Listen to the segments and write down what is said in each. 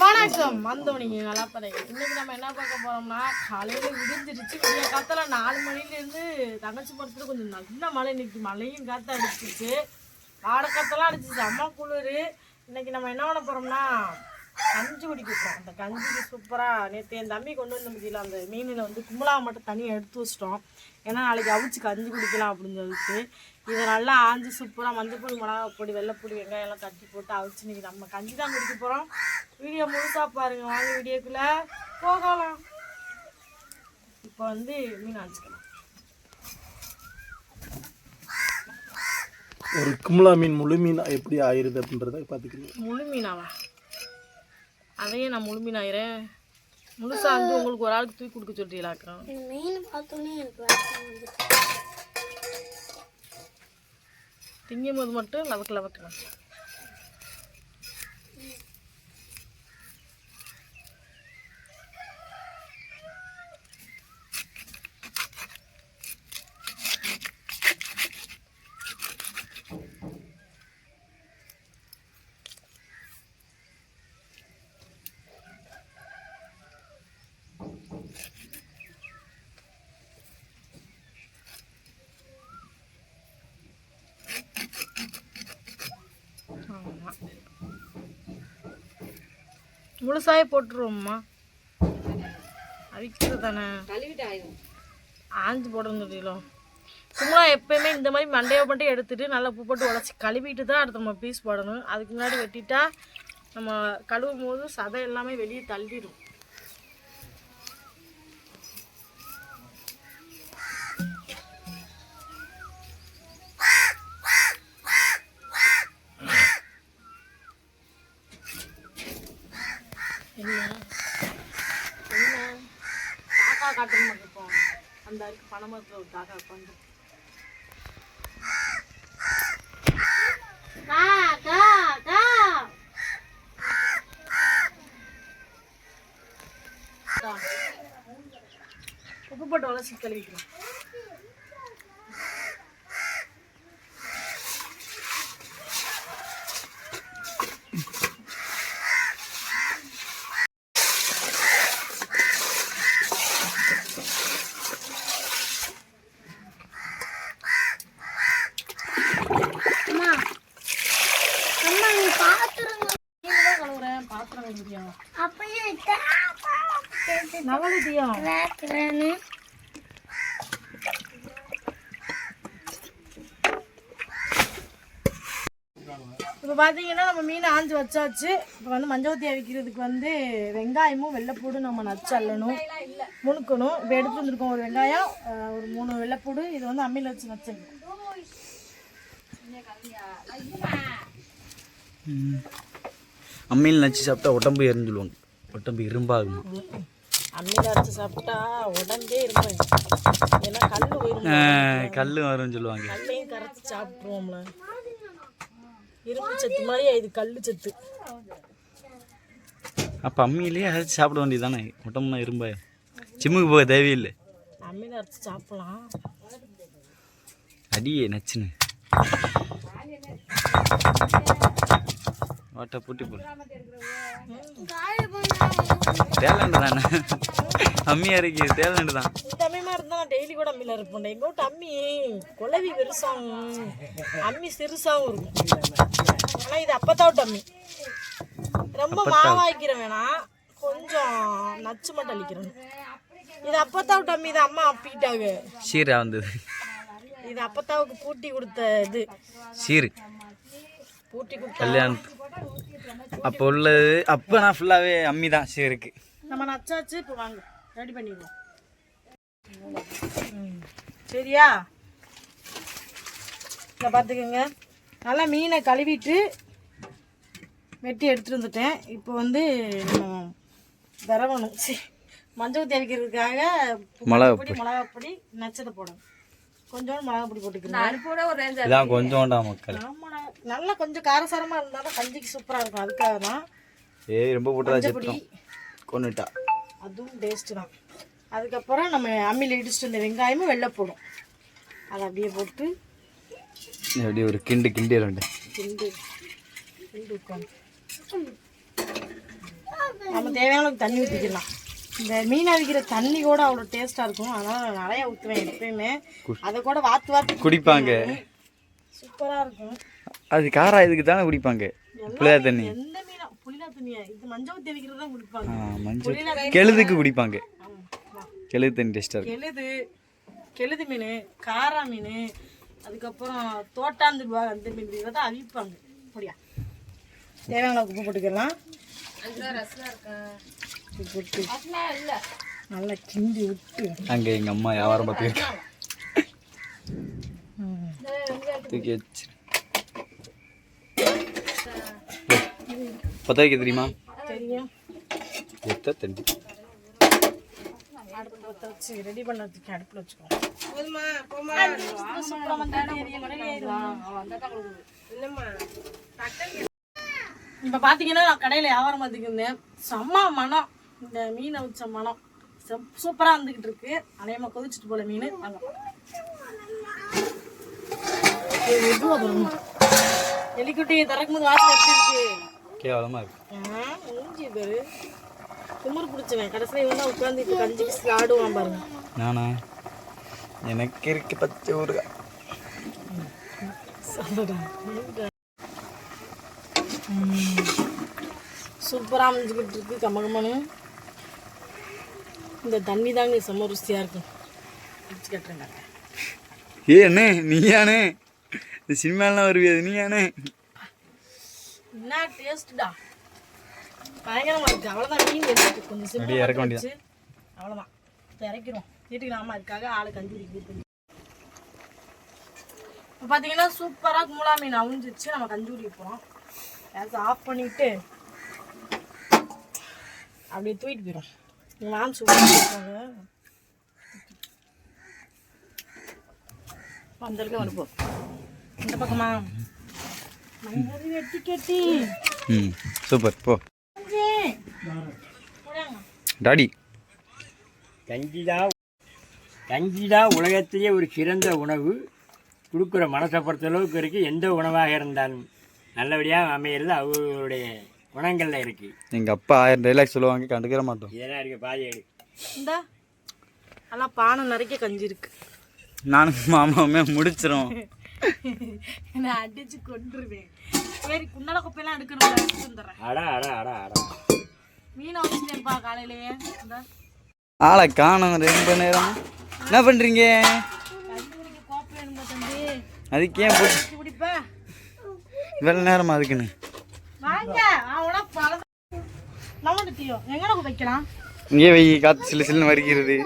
வணக்கம். வந்தவனிங்க நல்லா பண்ணுங்க இன்னைக்கு நம்ம என்ன பார்க்க போறோம்னா காலையில விடிஞ்சிருச்சு. விடிய காத்தால நாலு மணிலேருந்து தங்கச்சி படத்துல கொஞ்சம் நல்ல மழை இன்னைக்கு மழையும் காத்து அடிச்சிச்சு வாட காத்தெல்லாம் அடிச்சிச்சு அம்மா குளிர். இன்னைக்கு நம்ம என்ன பண்ண போறோம்னா கஞ்சி குடிக்கிறோம் அந்த கஞ்சிக்கு சூப்பராக நேற்று என் தம்பி கொண்டு வந்து முடியல அந்த மீனில் வந்து கும்பலா மட்டும் தனியாக எடுத்து வச்சிட்டோம். ஏன்னா நாளைக்கு அவிச்சு கஞ்சி குடிக்கலாம் அப்படின்னு சொல்லிட்டு. இதை நல்லா ஆஞ்சு சூப்பராக மஞ்சப்பொடி மிளகா பொடி வெள்ளைப்பொடி வெங்காயம் எல்லாம் தட்டி போட்டு அவிச்சு இன்னைக்கு நம்ம கஞ்சி தான் குடிக்க போகிறோம் வீடியோ முழுசா பாருங்க வாங்க வீடியோக்குள்ள போகலாம். இப்போ வந்து மீன் அடிச்சுக்கலாம் ஒரு கும்லா மீன் முழு மீன் எப்படி ஆயிருது அப்படின்றத பார்த்துக்கிறீங்க. முழு மீனாவா? அதையே நான் முழு மீன் ஆயிரேன் முழுசா வந்து உங்களுக்கு ஒரு ஆளுக்கு தூக்கி கொடுக்க சொல்றீங்களாக்கிறோம் மீன் பார்த்தோன்னே எனக்கு திங்கும் போது மட்டும் லவக்கு லவக்கலாம் முழுசாயே போட்டுருவோம்மா. அவிக்கிறது தானே ஆஞ்சு போடணும் தெரியலும் கும்பலா எப்பயுமே இந்த மாதிரி மண்டையை மட்டும் எடுத்துட்டு நல்லா உப்பு போட்டு உடச்சி கழுவிட்டு தான் அடுத்து நம்ம பீஸ் போடணும். அதுக்கு முன்னாடி வெட்டிட்டா நம்ம கழுவும் போது சதை எல்லாமே வெளியே தள்ளிடும். அந்த அருக்கு பணமரத்தில் ஒரு காக்கா உட்காந்து. உப்பு போட்டு உலசி கழுவிக்கலாம் அம்மா அம்மா நீ பாத்துருங்க நீங்க தான் இப்போ பார்த்தீங்கன்னா நம்ம மீன் ஆஞ்சு வச்சாச்சு. இப்போ வந்து மஞ்சவத்தி அவிக்கிறதுக்கு வந்து வெங்காயமும் வெள்ளைப்பூடும் நம்ம நச்சு அள்ளணும் முணுக்கணும். இப்போ எடுத்து வந்திருக்கோம் ஒரு வெங்காயம் ஒரு மூணு வெள்ளைப்பூடு. இது வந்து அம்மியில் வச்சு நச்சிருக்கோம் அம்மியில் நச்சு சாப்பிட்டா உடம்பு எரிஞ்சுடுவாங்க. உடம்பு இரும்பாகுமா? அம்மியில் அரைச்சி சாப்பிட்டா உடம்பே இருப்பேன் ஏன்னா கல் போயிரும் கல் வரும்னு சொல்லுவாங்க. கல்லையும் கரைச்சி சாப்பிட்ருவோம்ல இரும்பு சத்து மாதிரி இது கல் சத்து. அப்போ அம்மியிலேயே அரைச்சி சாப்பிட வேண்டியது தானே உடம்புனா இரும்ப ஜிம்முக்கு போக தேவையில்லை. அம்மியில் அரைச்சி சாப்பிடலாம். அடியே நச்சுன்னு. ஓட்ட பூட்டி போடு டேலண்ட் தானே? அம்மி அரைக்கு டேலண்ட் தான். இந்த அம்மி மாதிரி இருந்தால் நான் டெய்லி கூட அம்மியில் இருப்பேன் எங்கள் வீட்டு அம்மி குலவி பெருசாகும் அம்மி சிறுசாகவும் இருக்கும். ஆனால் இது அப்பத்தாவிட்டு அம்மி. ரொம்ப மாவாய்க்கிற வேணாம் கொஞ்சம் நச்சு மட்டும் அழிக்கிறேன் இது அப்பத்தாவிட்டு அம்மி இது அம்மா அப்பிட்டாங்க சீரா வந்தது. இது அப்பத்தாவுக்கு பூட்டி கொடுத்த இது. சீரு. பூட்டி கொடுத்த கல்யாணம் அப்போ உள்ளது. அப்போ நான் ஃபுல்லாகவே அம்மி தான். சீருக்கு நம்ம நச்சாச்சு இப்போ வாங்க. ரெடி பண்ணிடுவோம். சரியா? இதை பார்த்துக்கோங்க. நல்லா மீனை கழுவிட்டு வெட்டி எடுத்துட்டு வந்துட்டேன். இப்போ வந்து நம்ம விரவணும். சி மஞ்சள் தேவைக்கிறதுக்காக மிளகா பொடி மிளகா பொடி நச்சதை போடணும். கொஞ்சோண்டு மிளகா பொடி போட்டுக்கிறேன். இதான் கொஞ்சோண்டா மக்கள். ஆமாடா நல்லா கொஞ்சம் காரசாரமாக இருந்தால் தான் கஞ்சிக்கு சூப்பராக இருக்கும். அதுக்காக தான் ஏய் ரொம்ப போட்டதா செத்துரும் கொண்டுட்டா அதுவும் டேஸ்ட்டு தான். அதுக்கப்புறம் நம்ம அம்மியில் இடிச்சிட்டு வந்த வெங்காயமும் வெள்ளை போடும். அதை அப்படியே போட்டு எப்படி ஒரு கிண்டு கிண்டி ரெண்டு கிண்டு கிண்டு உட்காந்து நம்ம தேவையான தண்ணி ஊற்றிக்கலாம் இந்த மீன் அவிக்கிற தண்ணி கூட அவ்வளோ டேஸ்ட்டாக இருக்கும். அதனால் நான் நிறையா ஊற்றுவேன் எப்பயுமே. அதை கூட வாத்து வாத்து குடிப்பாங்க. சூப்பராக இருக்கும். அது காரா இதுக்கு தானே குடிப்பாங்க? புளியா தண்ணி. எந்த மீனா? புளிலா தண்ணியா? இது மஞ்சள் ஊற்றி அவிக்கிறது தான் குடிப்பாங்க. மஞ்சள். கெழுதுக்கு குடிப்பாங்க. கெழுது தண்ணி டேஸ்ட்டாக இருக்கும். கெளுது கெளுது மீன் காரா மீன் அதுக்கப்புறம் தோட்டாந்து அந்த மீன் இதை தான் அவிப்பாங்க. அப்படியா? தேவையான உப்பு போட்டுக்கலாம். போட்டு நல்லா கிண்டி விட்டு அங்கே எங்கள் அம்மா வியாபாரம் பார்த்து தூக்கி வச்சு. பத்த வைக்க தெரியுமா? எத்த வச்சு ரெடி பண்ணதுக்கு அடுப்பில் வச்சுக்கோ சூப்பராக இப்போ பார்த்தீங்கன்னா நான் கடையில் வியாபாரம் பார்த்துட்டு இருந்தேன். செம்ம மனம். இந்த மீனை வச்ச மனம் சூப்பராக வந்துக்கிட்டு இருக்கு. அநேகமாக கொதிச்சுட்டு போல மீன். வாங்க. எலிக்குட்டியை திறக்கும் வாசனை எப்படி இருக்கு? கேவலமாக இருக்கு. மூஞ்சி பேரு குமுறு பிடிச்சவன். கடைசியில் இவன் தான் உட்காந்துட்டு கஞ்சி பிசில் ஆடுவான் பாருங்க. நானா? எனக்கு இருக்கு பச்சை சொல்லுடா சூப்பராக அமைஞ்சுக்கிட்டு இருக்கு. கமகமனு. இந்த தண்ணி தாங்க செம்ம ருசியாக இருக்கும். பிடிச்சி கட்டுறேங்க ஏ அண்ணே நீயானே இந்த சினிமாலாம் வருவியாது நீயானே என்ன டேஸ்ட்டுடா பயங்கரமாக இருக்குது அவ்வளோதான் மீன் எடுத்து கொஞ்சம் அப்படியே இறக்க சிம்பிள் வேண்டியது. அவ்வளோதான் இப்போ இறக்கிறோம் வீட்டுக்கு நாம அதுக்காக ஆளு கஞ்சி இப்போ பார்த்தீங்கன்னா சூப்பராக குமுலா மீன் அவிஞ்சிச்சு நம்ம கஞ்சி குடிக்க போகிறோம் கேஸ் ஆஃப் பண்ணிவிட்டு அப்படியே தூக்கிட்டு போயிடும் இருக்காங்க. வந்திருக்க அனுப்போம் இந்த பக்கமா? மங்கரி வெட்டி கட்டி. ம் சூப்பர் போ. போடாங்க. டாடி. கஞ்சிதான் கஞ்சிதான் உலகத்திலேயே ஒரு சிறந்த உணவு. கொடுக்குற மனசை பொறுத்தளவுக்கு இருக்குது எந்த உணவாக இருந்தாலும் நல்லபடியாக அமையிறது அவர்களுடைய குணங்களில் இருக்குது எங்கள் அப்பா ஆயிரம் டைலாக் சொல்லுவாங்க கண்டுக்கிற மாட்டோம். இதெல்லாம் இருக்குது பாதி எடு இந்த. நல்லா பானை நிறைய கஞ்சி இருக்கு நானும் மாமாவுமே முடிச்சிரும் நான் அடிச்சு கொண்டுருவேன் சரி குன்னட குப்பையெல்லாம் எடுக்கணும் எடுத்து வந்துடுறேன். அடா அடா அடா அடா. மீனை வச்சுட்டேன்ப்பா காலையிலேயே. இந்த. ஆளை காணும் ரெண்டு நேரம். என்ன தம்பி? அதுக்கு ஏன் இவ்வளோ நேரமா அதுக்குன்னு. இங்கே வை காற்று சில்லு சில்லுன்னு வரிக்கிறது.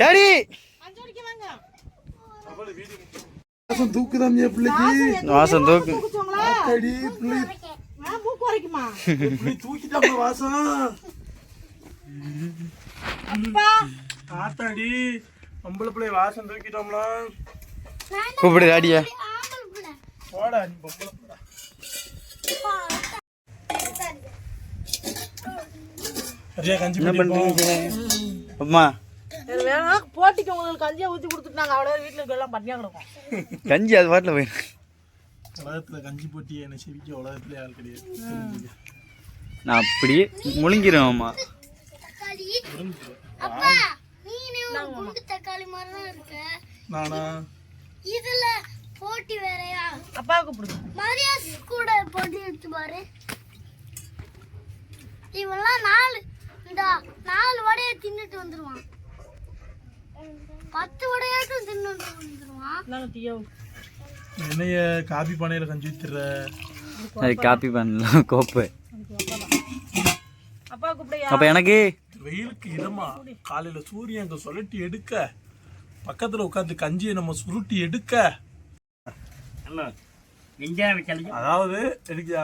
சரி வாசம் தூக்குதாம் என் பிள்ளைக்கு. வாசம் தூக்கு. அடி பிள்ளை. மூக்கு வரைக்குமா? வாசம். ஆத்தாடி பொம்பளை பிள்ளை வாசம் தூக்கிட்டோம்னா கூப்பிடு போடா நீ பொம்பளை பிள்ளை சரியா கஞ்சி என்ன பண்ணிப்போம். பண்ணுறீங்க அம்மா. சரி வேணா போட்டிக்கு உங்களுக்கு கஞ்சியை ஊற்றி கொடுத்துட்டாங்க. அவ்வளோ வீட்டில் எல்லாம் பண்ணியா கிடக்கும். கஞ்சி அது பாட்டில் போயிடும் உலகத்துல கஞ்சி போட்டி என்ன செவிக்க உலகத்துல யாரும் கிடையாது. நான் அப்படியே முழுங்கிருவேன் அம்மா. தக்காளி அப்பா நீனே ஒரு குண்டு தக்காளி மாதிரி தான் இருக்க? நானா? இதுல போட்டி வேறயா? அப்பாவுக்கு பிடிக்கும். மரியாஸ் கூட போட்டி வச்சு பாரு. இவெல்லாம் நாலு இந்த நாலு வடையை தின்னுட்டு வந்துருவான். பத்து வடையாட்டும் தின்னுட்டு வந்துருவான். என்னைய காபி பானையில கஞ்சி ஊத்துற அது காப்பி பண்ணலாம் கோப்பை. அப்பா கூப்பிடையா அப்போ எனக்கு? வெயிலுக்கு இதமா காலையில சூரியன் அங்க சுழட்டி எடுக்க. பக்கத்துல உட்காந்து கஞ்சியை நம்ம சுருட்டி எடுக்க. அதாவது எனக்கு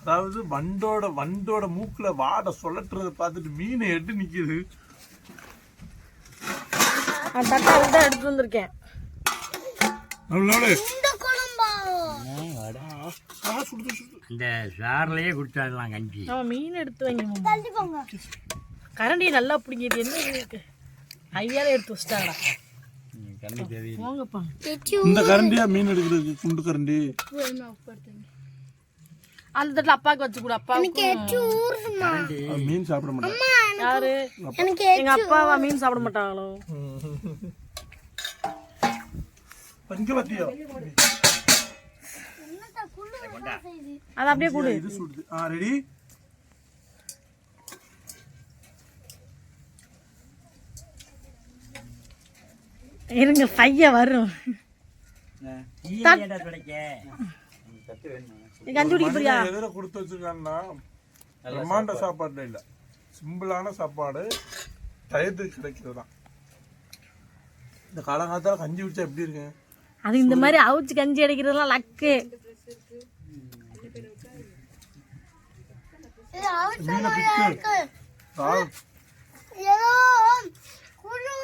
அதாவது வண்டோட வண்டோட மூக்குல வாடை சுழட்டுறத பார்த்துட்டு மீனை எட்டு நிக்குது. தக்காளி தான் எடுத்து வந்திருக்கேன். நம்மளோட இந்த குழம்பா ஆ, சுடுது, சுடுது. இந்த சாரிலேயே குடிச்சாடலாம் கஞ்சி. மீன் எடுத்து வைங்க கரண்டி நல்லா பிடிங்கிட்டு என்ன இருக்கு? ஐயால எடுத்து வச்சிட்டாங்கடா. கண்ணி தேவை இந்த கரண்டியா மீன் எடுக்கிறதுக்கு குண்டு கரண்டி. அந்த தட்டில் அப்பாவுக்கு வச்சு கொடு அது மீன் சாப்பிட மாட்டேன் யாரு? எனக்கு எங்க அப்பாவா மீன் சாப்பிட மாட்டாங்களோ? பாத்தியா? அதை அப்படியே கொடு. இது சுடுது. ஆ ரெடி இருங்க பைய வரும். எதிர கொடுத்து வச்சிருக்காங்கன்னா பிரம்மாண்ட சாப்பாடு. இல்ல. சிம்பிளான சாப்பாடு டயத்துக்கு கிடைக்கிறது தான் இந்த காலங்காலத்தால கஞ்சி குடிச்சா எப்படி இருக்கு? அது இந்த மாதிரி அவிச்சு கஞ்சி அடிக்கிறதுலாம் லக்கு. இது அவசரமா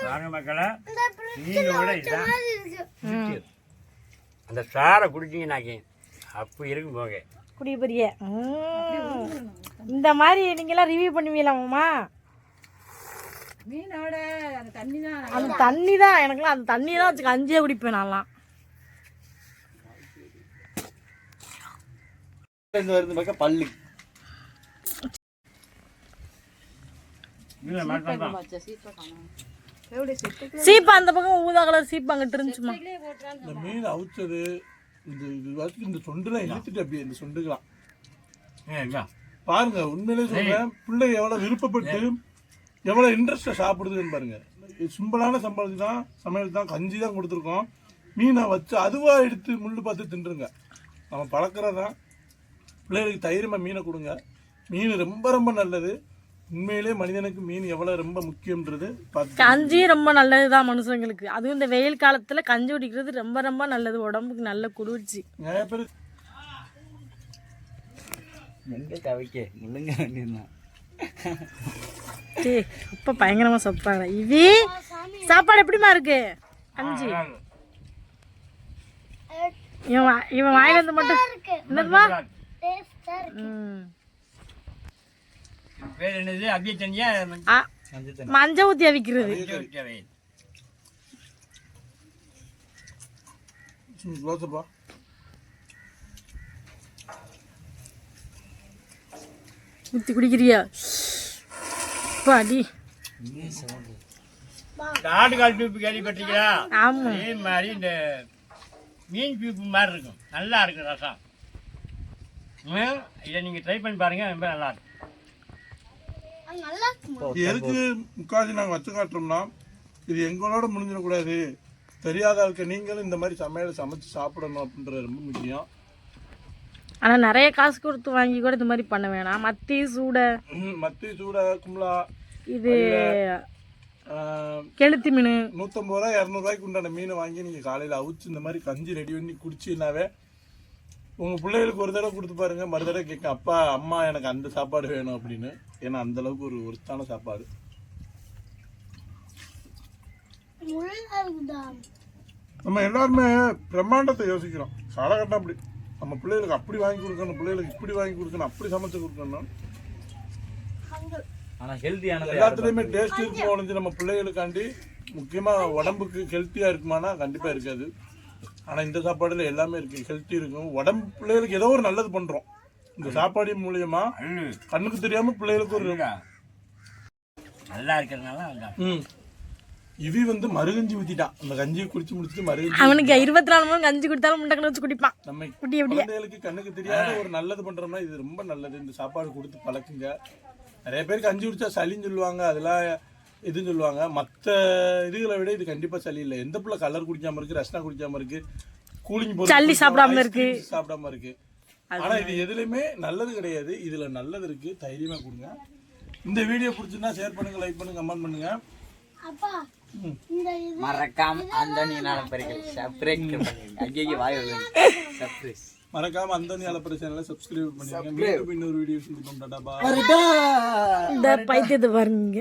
வாங்க மக்களே இந்த நீங்களோட இதான் அந்த சாரை குடிச்சீங்கன்னாக்கி அப்போ இருக்கும் போக. குடிக்க போறிய. ம். இந்த மாதிரி நீங்களாம் ரிவ்யூ பண்ணுவீங்களாமாம்மா அந்த தண்ணி தான் எனக்குலாம் அந்த தண்ணி தான் வச்சு கஞ்சியே குடிப்பேன் நான்லாம். வருது பக்கம் பல்லு. இல்லை சீப்பா அந்த பக்கம் ஊதா கலர் சீப்பா அங்கிட்டு இருந்துச்சுமா இந்த மீன் அவிச்சது இந்த இது வரைக்கும் இந்த சொண்டுலாம் இழுத்துட்டு அப்படியே இந்த சொண்டுக்கலாம் ஏ இல்லை பாருங்க உண்மையிலே சொல்றேன் பிள்ளை எவ்வளவு விருப்பப்பட்டு எவ்வளவு இன்ட்ரெஸ்டா சாப்பிடுதுன்னு பாருங்க. இது சிம்பிளான சம்பளத்துக்கு தான் சமையல் தான் கஞ்சி தான் கொடுத்துருக்கோம். மீனை வச்சு அதுவா எடுத்து முள்ளு பார்த்து தின்றுங்க. நம்ம பழக்கிறதான் பிள்ளைகளுக்கு தைரியமா மீனை கொடுங்க. மீன் ரொம்ப ரொம்ப நல்லது. உண்மையிலே மனிதனுக்கு மீன் எவ்வளவு ரொம்ப முக்கியம்ன்றது பார்த்து கஞ்சி ரொம்ப நல்லதுதான் மனுஷங்களுக்கு. அதுவும் இந்த வெயில் காலத்துல கஞ்சி குடிக்கிறது ரொம்ப ரொம்ப நல்லது. உடம்புக்கு நல்ல குளிர்ச்சி. நிறைய பேர் எங்க கவைக்க? முள்ளுங்க வேண்டியதுதான் டே அப்ப பயங்கரமா சாப்பாடு இவி சாப்பாடு எப்படிமா இருக்கு? கஞ்சி. இவன் வா- இவன் வாயில இருந்து மட்டும் என்னதுமா டேஸ்டா இருக்கு. ம். வேறு என்னது? அப்படியே தனியா மஞ்சள் ஊத்தி அவிக்கிறது. க்ளோஸ்அப்பா ஊத்தி குடிக்கிறியா? பாடி ஆட்டுக்கால் சூப்பு கேள்விப்பட்டிருக்கீங்களா ஆமா. அதே மாதிரி இந்த மீன் சூப்பு மாதிரி இருக்கும். நல்லா இருக்கும் ரசம். இதை நீங்கள் ட்ரை பண்ணி பாருங்க ரொம்ப நல்லா இருக்கும் அது நல்லா இருக்குமா இது எதுக்கு முக்காசி நாங்கள் வச்சு காட்டுறோம்னா இது எங்களோட முடிஞ்சிடக்கூடாது. தெரியாத ஆளுக்கு நீங்களும் இந்த மாதிரி சமையலை சமைச்சு சாப்பிடணும் அப்படின்றது ரொம்ப முக்கியம். ஆனா நிறைய காசு கொடுத்து வாங்கி கூட இந்த மாதிரி பண்ண வேணாம். மத்தி சூடை. ம், மத்தி சூட கும்பலா இது கெளுத்தி மீன். நூற்றம்பது ரூபா இரநூறுவாய்க்கு உண்டான மீனை வாங்கி நீங்கள் காலையில் அவிச்சு இந்த மாதிரி கஞ்சி ரெடி பண்ணி குடிச்சின்னாவே உங்கள் பிள்ளைகளுக்கு ஒரு தடவை கொடுத்து பாருங்க மறு தடவை கேட்க அப்பா அம்மா எனக்கு அந்த சாப்பாடு வேணும் அப்படின்னு. ஏன்னா அந்த அளவுக்கு ஒரு ஒருத்தான சாப்பாடு. நம்ம எல்லாருமே பிரம்மாண்டத்தை யோசிக்கிறோம். காலகட்டம் அப்படி. நம்ம பிள்ளைகளுக்கு அப்படி வாங்கி கொடுக்கணும் பிள்ளைகளுக்கு இப்படி வாங்கி கொடுக்கணும் அப்படி சமைச்சு கொடுக்கணும். எல்லாத்துலேயுமே டேஸ்ட் இருக்கும் ஒழிஞ்சு நம்ம பிள்ளைகளுக்காண்டி முக்கியமாக உடம்புக்கு ஹெல்த்தியாக இருக்குமானா கண்டிப்பாக இருக்காது. ஆனால் இந்த சாப்பாடுல எல்லாமே இருக்கு. ஹெல்த்தி இருக்கும். உடம்பு பிள்ளைகளுக்கு ஏதோ ஒரு நல்லது பண்ணுறோம் இந்த சாப்பாடு மூலியமா கண்ணுக்கு தெரியாம பிள்ளைகளுக்கு ஒரு இருக்கா? நல்லா இருக்கிறதுனால. ம். இவி வந்து மருகஞ்சி ஊத்திட்டான் அந்த கஞ்சியை குடிச்சு முடிச்சுட்டு மருகஞ்சி அவனுக்கு இருபத்தி நாலு மணி கஞ்சி குடித்தாலும் முண்டை வச்சு குடிப்பான். நம்ம குட்டி குழந்தைகளுக்கு கண்ணுக்கு தெரியாத ஒரு நல்லது பண்றோம்னா இது ரொம்ப நல்லது. இந்த சாப்பாடு கொடுத்து பழக்குங்க. நிறைய பேருக்கு கஞ்சி குடிச்சா சளின்னு சொல்லுவாங்க. அதெல்லாம் இதுன்னு சொல்லுவாங்க. மற்ற இதுகளை விட இது கண்டிப்பா சளி இல்லை எந்த பிள்ளை கலர் குடிக்காம இருக்கு ரஸ்னா குடிக்காம இருக்கு கூலிங் சளி சாப்பிடாம இருக்கு. சாப்பிடாம இருக்கு. ஆனா இது எதுலையுமே நல்லது கிடையாது. இதுல நல்லது இருக்கு. தைரியமா கொடுங்க. இந்த வீடியோ பிடிச்சுன்னா ஷேர் பண்ணுங்க லைக் பண்ணுங்க கமெண்ட் பண்ணுங்க. அப்பா இந்த இது மறக்காம அந்த நீனால பறிக்கல் சப்ஸ்கிரைப் பண்ணுங்க. வாய் சப்ஸ்கிரைப் மறக்காம அந்த அலப்பட சேனலை சப்ஸ்கிரைப் பண்ணிருங்க. மீண்டும் இன்னொரு வீடியோ சந்திப்போம். டாடா பாய். இந்த பைத்தியத்தை பாருங்க.